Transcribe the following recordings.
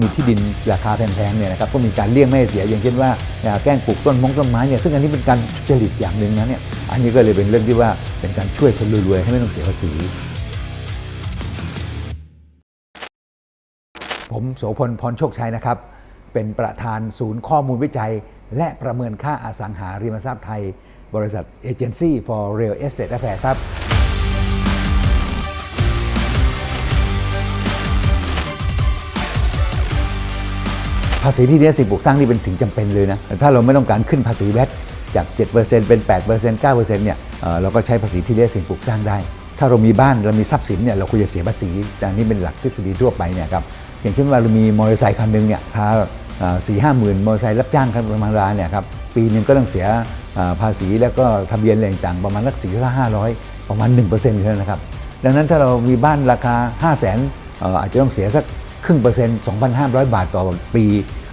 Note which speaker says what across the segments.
Speaker 1: มีที่ดินราคาแพงๆเนี่ยนะครับก็มีการเลี่ยงไม่เสียอย่างเช่นว่าแกล้งปลูกต้นมงต้นไม้เนี่ยซึ่งอันนี้เป็นการจริตอย่างหนึ่งนะเนี่ยอันนี้ก็เลยเป็นเรื่องที่ว่าเป็นการช่วยคนรวยๆให้ไม่ต้องเสียภาษี ผมโสพลพรโชคชัยนะครับ เป็นประธานศูนย์ข้อมูลวิจัย และประเมินค่าอสังหาริมทรัพย์ไทย บริษัท Agency for Real Estate Affairs ครับ ภาษีที่ดินสิ่งปลูกสร้างนี่เป็นสิ่งจำเป็นเลยนะ ถ้าเราไม่ต้องการขึ้นภาษีแวดจาก 7%เป็น8% 9%เนี่ยเอ่อเราก็ใช้ภาษีที่ดินสิ่งปลูกสร้างได้ ถ้าเรามีบ้านเรามีทรัพย์สินเนี่ยเราควรจะเสียภาษีแต่อันนี้เป็นหลักทฤษฎีทั่วไปเนี่ยครับอย่างเช่นว่าเรามีมอเตอร์ไซค์คันหนึ่งเนี่ยพาสี่ห้าหมื่นมอเตอร์ไซค์รับจ้างกันประมาณราเนี่ยครับปีหนึ่งก็ต้องเสียภาษีแล้วก็ทะเบียนอะไรต่างๆประมาณสักสี่ละห้าร้อยประมาณ1%เท่านั้นนะครับดังนั้นถ้าเรามีบ้านราคา 5 0 0 0 0นอาจจะต้องเสียสัก ครึ่งเปอร์เซ็นต์ 2,500 บาทต่อปี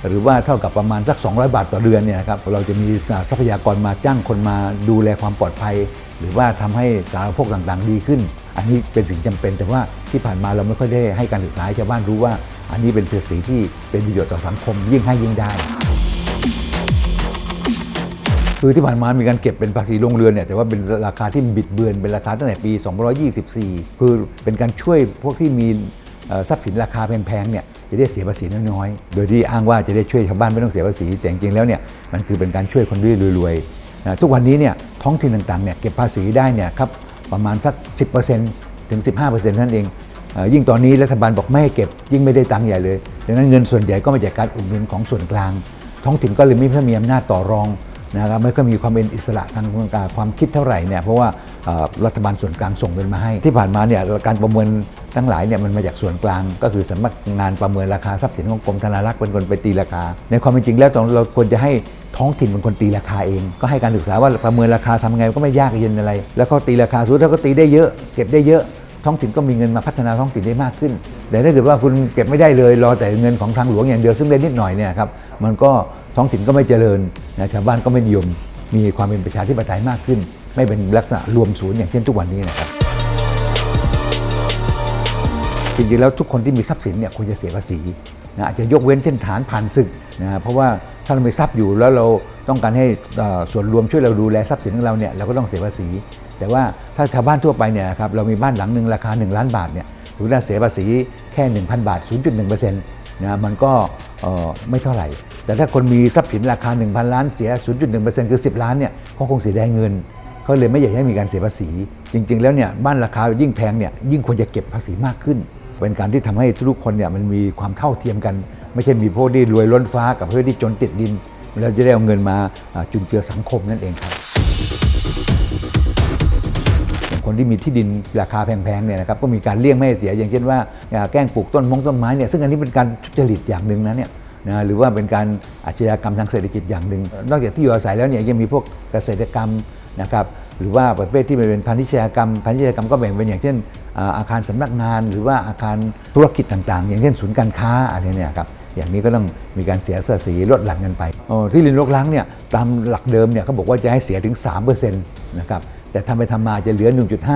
Speaker 1: หรือว่าเท่ากับประมาณสัก 200 บาทต่อเดือนเนี่ยครับเราจะมีทรัพยากรมาจ้างคนมาดูแลความปลอดภัย หรือว่าทำให้สาธารณภพต่างๆ ดีขึ้น อันนี้เป็นสิ่งจำเป็นแต่ว่าที่ผ่านมาเราไม่ค่อยได้ให้การศึกษาชาวบ้านรู้ว่า อันนี้เป็นภาษีที่เป็นประโยชน์ต่อสังคมยิ่งให้ยิ่งได้คือที่ผ่านมามีการเก็บเป็นภาษีโรงเรือนเนี่ยแต่ว่าเป็นราคาที่บิดเบือนเป็นราคาตั้งแต่ปี 224 คือเป็นการช่วยพวกที่มี ทรัพย์สินราคาแพงๆเนี่ยจะได้เสียภาษีน้อยๆ โดยที่อ้างว่าจะได้ช่วยชาวบ้านไม่ต้องเสียภาษี แต่จริงๆแล้วเนี่ยมันคือเป็นการช่วยคนรวยๆนะทุกวันนี้เนี่ยท้องถิ่นต่างๆเนี่ยเก็บภาษีได้เนี่ยครับประมาณสัก 10%ถึง 15%นั่นเองเอ่อยิ่งตอนนี้รัฐบาลบอกไม่ให้เก็บยิ่งไม่ได้ตังค์ใหญ่เลยดังนั้นเงินส่วนใหญ่ก็มาจากการอุดหนุนของส่วนกลาง ท้องถิ่นก็เลยไม่ค่อมีอำนาจต่อรอง นะครับไม่ก็มีความเป็นอิสระทางการความคิดเท่าไหร่เนี่ยเพราะว่ารัฐบาลส่วนกลางส่งเงินมาให้ ที่ผ่านมาเนี่ยการประเมินทั้งหลายเนี่ยมันมาจากส่วนกลาง ก็คือสำนักงานประเมินราคาทรัพย์สินของกรมธนารักษ์เป็นคนไปตีราคา ในความเป็นจริงแล้วเราควรจะให้ท้องถิ่นเป็นคนตีราคาเอง ก็ให้การศึกษาว่าประเมินราคาทำไงก็ไม่ยากเย็นอะไร แล้วก็ตีราคาสมมติถ้าก็ตีได้เยอะเก็บได้เยอะท้องถิ่นก็มีเงินมาพัฒนาท้องถิ่นได้มากขึ้น แต่ถ้าเกิดว่าคุณเก็บไม่ได้เลยรอแต่เงินของทางหลวงอย่างเดียวซึ่งได้นิดหน่อยเนี่ยครับมันก็ ท้องถิ่นก็ไม่เจริญนะชาวบ้านก็ไม่นิยม มีความเป็นประชาธิปไตยมากขึ้น ไม่เป็นลักษณะรวมศูนย์อย่างเช่นทุกวันนี้นะครับจริงๆแล้วทุกคนที่มีทรัพย์สินเนี่ยควรจะเสียภาษีนะอาจจะยกเว้นเช่นฐานผ่านศึกนะเพราะว่าถ้าเรามีทรัพย์อยู่แล้วเราต้องการให้ส่วนรวมช่วยเราดูแลทรัพย์สินของเราเนี่ยเราก็ต้องเสียภาษี แต่ว่าถ้าชาวบ้านทั่วไปเนี่ยครับเรามีบ้านหลังหนึ่งราคา 1 ล้านบาทเนี่ยสมมติว่าเสียภาษีแค่ 1,000 บาท 0.1%นะมันก็ไม่เท่าไหร่ แต่ถ้าคนมีทรัพย์สินราคา 1,000 ล้านเสีย 0.1%คือ 10 ล้านเนี่ยก็คงเสียได้เงินเขาเลยไม่อยากให้มีการเสียภาษี จริง ๆ แล้วเนี่ยบ้านราคายิ่งแพงเนี่ยยิ่งควรจะเก็บภาษีมากขึ้น เป็นการที่ทำให้ทุกคนเนี่ยมันมีความเท่าเทียมกัน ไม่ใช่มีพวกที่รวยล้นฟ้ากับพวกที่จนติดดินเราจะได้เอาเงินมาจุนเจือสังคมนั่นเองครับคนที่มีที่ดินราคาแพงๆเนี่ยนะครับก็มีการเลี่ยงไม่ให้เสีย อย่างเช่นว่าอย่าแกล้งปลูกต้นมงต้นไม้เนี่ยซึ่งอันนี้เป็นการทุจริตอย่างหนึ่งนะเนี่ย นะหรือว่าเป็นการอาชญากรรมทางเศรษฐกิจอย่างหนึ่ง นอกจากที่อยู่อาศัยแล้วเนี่ยยังมีพวกเกษตรกรรมนะครับหรือว่าประเภทที่เป็นพาณิชยกรรมพาณิชยกรรมก็แบ่งเป็นอย่างเช่น อาคารสำนักงาน หรือว่าอาคารธุรกิจต่างๆ อย่างเช่นศูนย์การค้าอะไรเนี่ยครับอย่างนี้ก็ต้องมีการเสียภาษีลดหลั่นกันไปที่ลินลกล้างเนี่ยตามหลักเดิมเนี่ยเขาบอกว่าจะให้เสียถึง3%นะครับแต่ทำไปทำมาจะเหลือ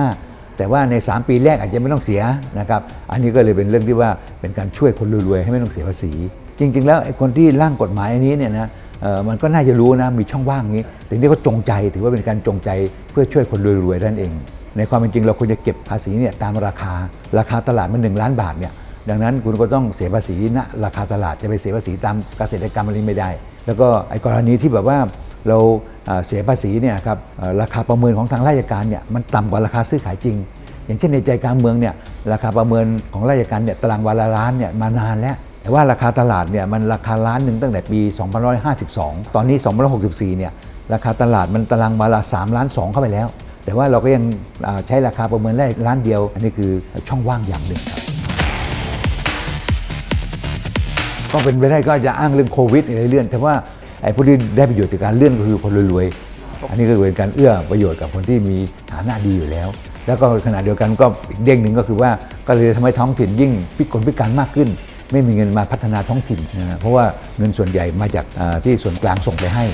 Speaker 1: 1.5 แต่ว่าใน 3 ปีแรกอาจจะไม่ต้องเสียนะครับอันนี้ก็เลยเป็นเรื่องที่ว่าเป็นการช่วยคนรวยๆให้ไม่ต้องเสียภาษี จริง ๆ แล้วไอ้คนที่ร่างกฎหมายอันนี้เนี่ยนะมันก็น่าจะรู้นะมีช่องว่างนี้แต่นี่ก็จงใจถือว่าเป็นการจงใจเพื่อช่วยคนรวยๆนั่นเอง ในความเป็นจริงเราควรจะเก็บภาษีเนี่ยตามราคาราคาตลาดมัน1ล้านบาทเนี่ยดังนั้นคุณก็ต้องเสียภาษีณราคาตลาดจะไปเสียภาษีตามเกษตรกรรมอะไรไม่ได้ แล้วก็ไอ้กรณีที่แบบว่าเราเสียภาษีเนี่ยครับราคาประเมินของทางราชการเนี่ยมันต่ำกว่าราคาซื้อขายจริง อย่างเช่นในใจกลางเมืองเนี่ยราคาประเมินของราชการเนี่ยตารางวาละล้านเนี่ยมานานแล้ว แต่ว่าราคาตลาดเนี่ยมันราคาล้านหนึ่งตั้งแต่ปี 2552 ตอนนี้ 2564 เนี่ยราคาตลาดมันตารางวาละ3ล้าน2เข้าไปแล้ว แต่ว่าเราก็ยังใช้ราคาประเมินได้ล้านเดียว อันนี้คือช่องว่างอย่างหนึ่งครับก็เป็นไปได้ก็จะอ้างเรื่องโควิดอะไรเลื่อนแต่ว่าไอ้ผู้ที่ได้ประโยชน์จากการเลื่อนก็คือคนรวยๆ อันนี้ก็เป็นการเอื้อประโยชน์กับคนที่มีฐานะดีอยู่แล้ว แล้วก็ขณะเดียวกันก็อีกเด้งหนึ่งก็คือว่าก็เลยทำให้ท้องถิ่นยิ่งพิกลพิการมากขึ้น ไม่มีเงินมาพัฒนาท้องถิ่นนะเพราะว่าเงินส่วนใหญ่มาจากที่ส่วนกลางส่งไปให้